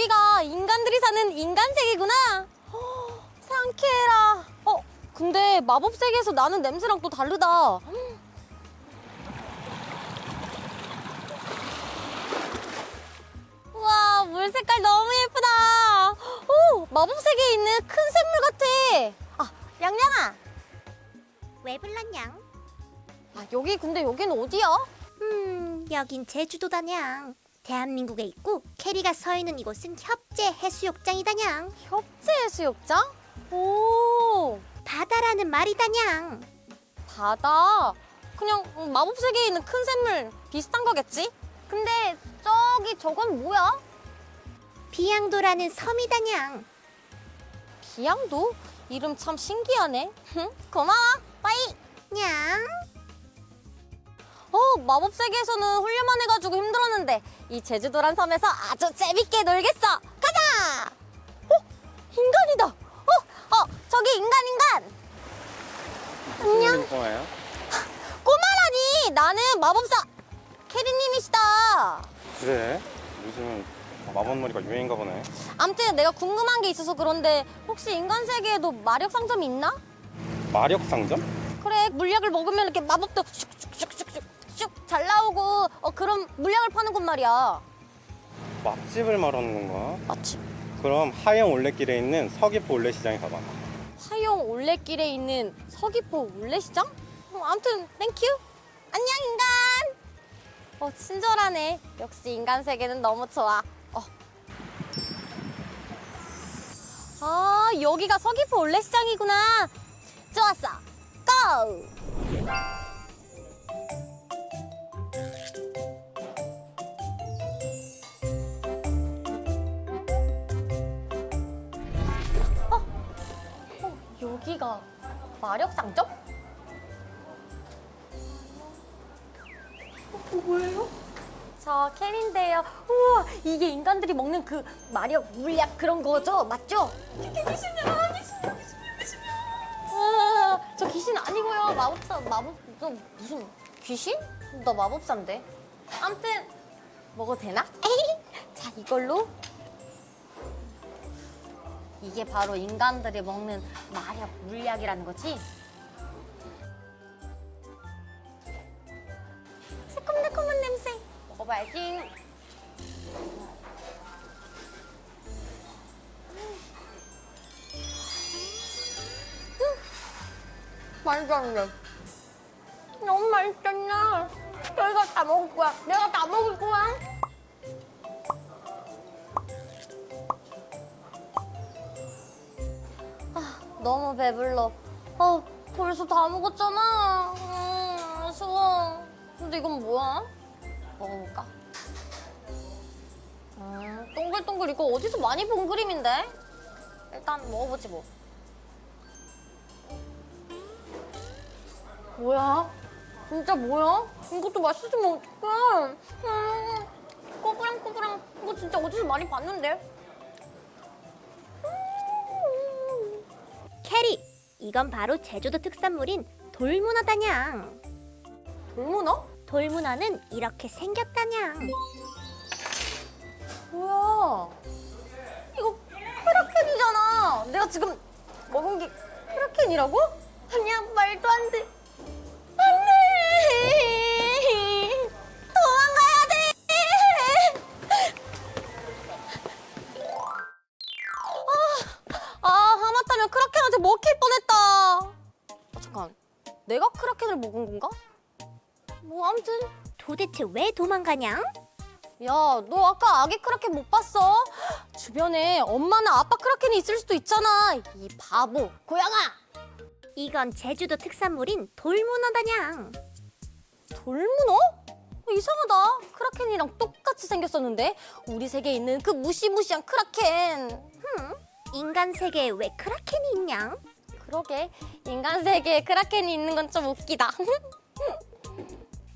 여기가 인간들이 사는 인간 세계구나. 허, 상쾌해라. 어, 근데 마법 세계에서 나는 냄새랑 또 다르다. 우와, 물 색깔 너무 예쁘다. 오, 마법 세계에 있는 큰 샘물 같아. 아, 양양아. 왜 불렀냥? 아, 여기 근데 여기는 어디야? 음, 여긴 제주도다냥. 대한민국에 있고 캐리가 서 있는 이곳은 협재 해수욕장이다냥. 협재 해수욕장? 오, 바다라는 말이다냥. 바다. 그냥 마법 세계에 있는 큰 샘물 비슷한 거겠지? 근데 저기 저건 뭐야? 비양도라는 섬이다냥. 비양도? 이름 참 신기하네. 흠, 고마워. 빠이. 냥. 어, 마법 세계에서는 훈련만 해가지고 힘들었는데 이 제주도란 섬에서 아주 재밌게 놀겠어. 가자. 어, 인간이다. 어, 어, 저기 인간 인간. 안녕. 꼬마예요? 꼬마라니. 나는 마법사 캐리님이시다. 그래? 요즘 마법놀이가 유행인가 보네. 암튼 내가 궁금한 게 있어서 그런데 혹시 인간 세계에도 마력 상점이 있나? 마력 상점? 그래 물약을 먹으면 이렇게 마법도 슉슉슉슉슉 잘 나오고 어 그런 물약을 파는 곳 말이야. 맛집을 말하는 건가? 맞지? 그럼 하영 올레길에 있는 서귀포 올레시장에 가봐. 화용 올레길에 있는 서귀포 올레시장? 어, 아무튼 땡큐. 안녕 인간. 어 친절하네. 역시 인간 세계는 너무 좋아. 어. 아 여기가 서귀포 올레시장이구나. 좋았어. 고! 마력 상점? 어, 뭐예요? 저 캔인데요. 우와, 이게 인간들이 먹는 그 마력 물약 그런 거죠? 맞죠? 이게 귀신이야, 귀신이야, 귀신이야, 귀신이야. 아, 저 귀신 아니고요. 마법사, 마법, 저 무슨 귀신? 나 마법사인데. 아무튼 먹어도 되나? 에이, 자 이걸로 이게 바로 인간들이 먹는 마력 물약이라는 거지? 새콤달콤한 냄새 먹어봐야지 안 돼. 너무 맛있잖아. 저희가 다 먹을 거야. 내가 다 먹을 거야. 너무 배불러. 어, 벌써 다 먹었잖아. 음, 아쉬워. 근데 이건 뭐야? 먹어볼까? 음, 동글동글 이거 어디서 많이 본 그림인데? 일단 먹어보지 뭐. 뭐야? 진짜 뭐야? 이것도 맛있으면 어떡해? 음, 꼬부랑 꼬부랑 이거 진짜 어디서 많이 봤는데? 캐리, 이건 바로 제주도 특산물인 돌문어다냥. 돌문어? 돌문어는 이렇게 생겼다냥. 뭐야? 이거 크라켄이잖아. 내가 지금 먹은 게 크라켄이라고? 아니야, 말도 안 돼. 크라켄을 먹은 건가? 뭐, 아무튼. 도대체 왜 도망가냥? 야, 너 아까 아기 크라켄 못 봤어? 주변에 엄마나 아빠 크라켄이 있을 수도 있잖아. 이 바보, 고양아. 이건 제주도 특산물인 돌문어다냥. 돌문어? 어, 이상하다. 크라켄이랑 똑같이 생겼었는데 우리 세계에 있는 그 무시무시한 크라켄. 인간 세계에 왜 크라켄이 있냥? 그러게 인간 세계에 크라켄이 있는 건 좀 웃기다.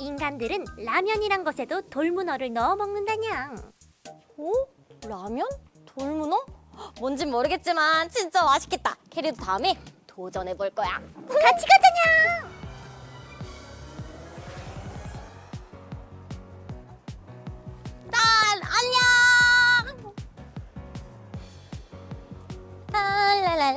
인간들은 라면이란 것에도 돌문어를 넣어 먹는다냥. 오? 라면? 돌문어? 뭔진 모르겠지만 진짜 맛있겠다. 캐리도 다음에 도전해 볼 거야. 같이 가자냥.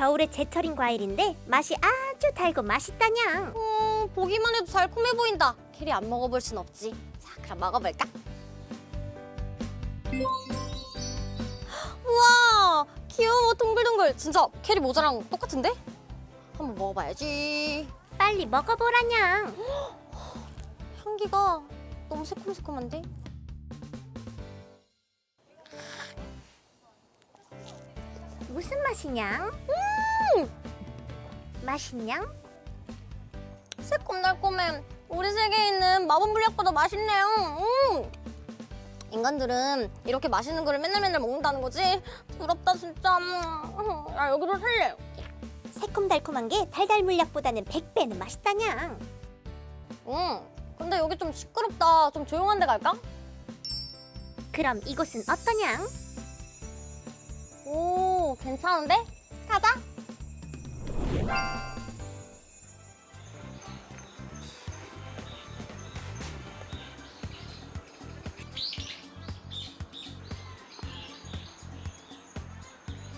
겨울에 제철인 과일인데 맛이 아주 달고 맛있다냥. 어, 보기만 해도 달콤해 보인다. 캐리 안 먹어볼 순 없지. 자, 그럼 먹어볼까? 우와, 귀여워, 동글동글. 진짜 캐리 모자랑 똑같은데? 한번 먹어봐야지. 빨리 먹어보라냥. 향기가 너무 새콤새콤한데? 무슨 맛이냥? 음! 맛있냥? 새콤달콤해. 우리 세계에 있는 마법 물약보다 맛있네요. 음! 인간들은 이렇게 맛있는 거를 맨날 맨날 먹는다는 거지? 부럽다 진짜. 음. 야 여기로 살래. 새콤달콤한 게 달달 물약보다는 100배는 맛있다냥. 응. 근데 여기 좀 시끄럽다. 좀 조용한 데 갈까? 그럼 이곳은 어떠냥? 오, 괜찮은데? 가자.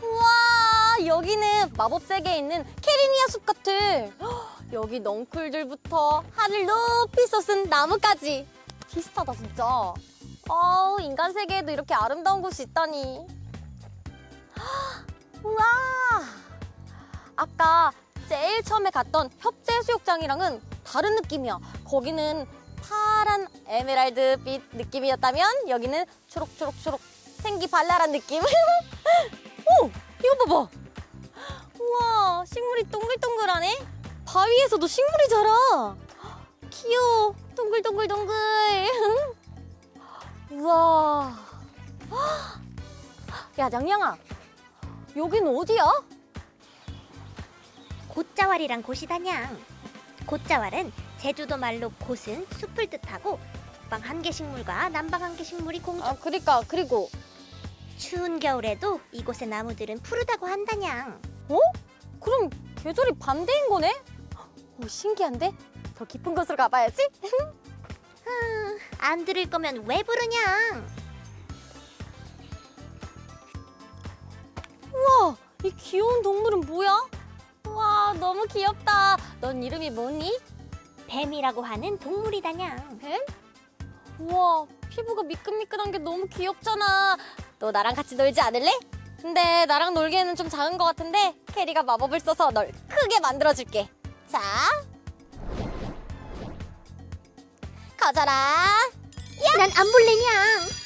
우와, 여기는 마법 세계에 있는 캐리니아 숲 같아. 헉, 여기 넝쿨들부터 하늘 높이 솟은 나무까지 비슷하다 진짜. 아우 인간 세계에도 이렇게 아름다운 곳이 있다니. 우와! 아까 제일 처음에 갔던 협재해수욕장이랑은 다른 느낌이야. 거기는 파란 에메랄드빛 느낌이었다면 여기는 초록초록초록 생기 발랄한 느낌. 오! 이거 봐봐. 우와, 식물이 동글동글하네. 바위에서도 식물이 자라. 귀여워. 동글동글동글. 우와. 야, 냥냥아. 여긴 어디야? 곶자왈이란 곳이다냥. 곶자왈은 제주도 말로 곶은 숲을 뜻하고 북방 한계식물과 남방 한계식물이 공존. 아, 그니까 그리고 추운 겨울에도 이곳의 나무들은 푸르다고 한다냥. 어? 그럼 계절이 반대인 거네? 오, 신기한데? 더 깊은 곳으로 가봐야지. 안 들을 거면 왜 부르냥? 우와, 이 귀여운 동물은 뭐야? 우와, 너무 귀엽다. 넌 이름이 뭐니? 뱀이라고 하는 동물이다냥. 뱀? 우와, 피부가 미끈미끈한 게 너무 귀엽잖아. 너 나랑 같이 놀지 않을래? 근데 나랑 놀기에는 좀 작은 것 같은데 캐리가 마법을 써서 널 크게 만들어줄게. 자, 가자라. 난 안 볼래냥.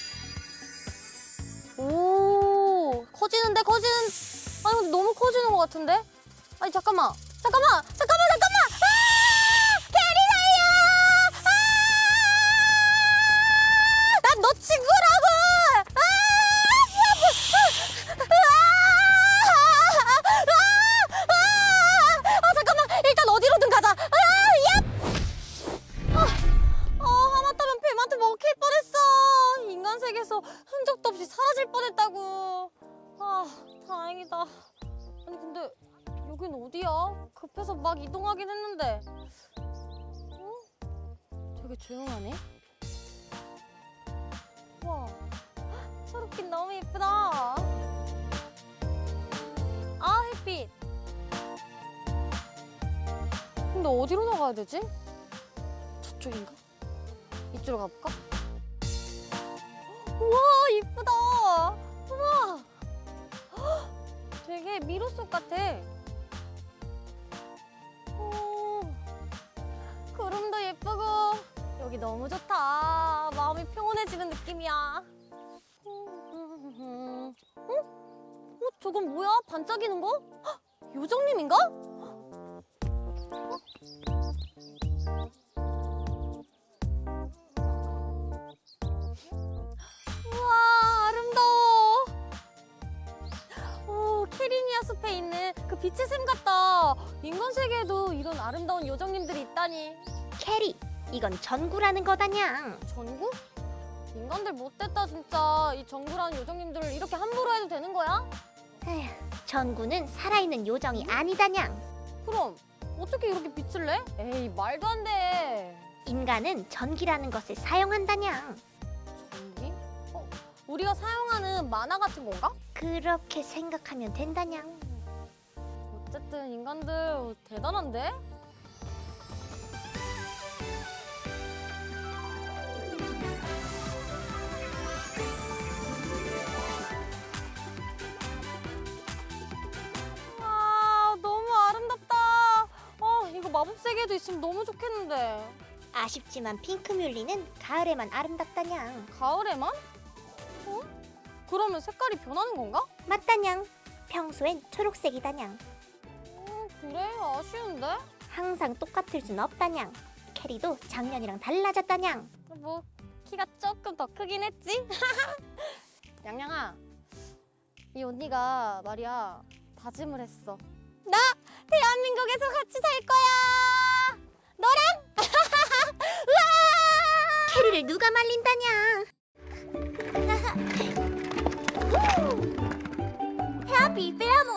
커지는데 커지는 아니 근데 너무 커지는 것 같은데? 아니 잠깐만. 잠깐만! 잠깐만! 잠깐만 다행이다. 아니 근데 여긴 어디야? 급해서 막 이동하긴 했는데. 어? 되게 조용하네. 와, 초록빛 너무 예쁘다. 아, 햇빛. 근데 어디로 나가야 되지? 저쪽인가? 이쪽으로 가볼까? 우와 이쁘다 되게 미로 속 같아 오, 구름도 예쁘고 여기 너무 좋다 마음이 평온해지는 느낌이야 어? 어? 저건 뭐야? 반짝이는 거? 헉, 요정님인가? 캐리니아 숲에 있는 그 빛의 샘 같다. 인간 세계에도 이런 아름다운 요정님들이 있다니. 캐리, 이건 전구라는 거다냥. 전구? 인간들 못됐다 진짜. 이 전구라는 요정님들을 이렇게 함부로 해도 되는 거야? 에휴, 전구는 살아있는 요정이 아니다냥. 그럼 어떻게 이렇게 빛을 내? 에이 말도 안 돼. 인간은 전기라는 것을 사용한다냥. 우리가 사용하는 만화 같은 건가? 그렇게 생각하면 된다냥. 어쨌든 인간들 대단한데? 와 너무 아름답다. 어 이거 마법 세계도 있으면 너무 좋겠는데. 아쉽지만 핑크뮬리는 가을에만 아름답다냥. 가을에만? 어? 그러면 색깔이 변하는 건가? 맞다냥. 평소엔 초록색이다냥. 어, 그래 아쉬운데. 항상 똑같을 순 없다냥. 캐리도 작년이랑 달라졌다냥. 뭐 키가 조금 더 크긴 했지. 양양아, 이 언니가 말이야 다짐을 했어. 나 대한민국에서 같이 살 거야. 너랑 캐리를 누가 말린다냥. 해피 페어모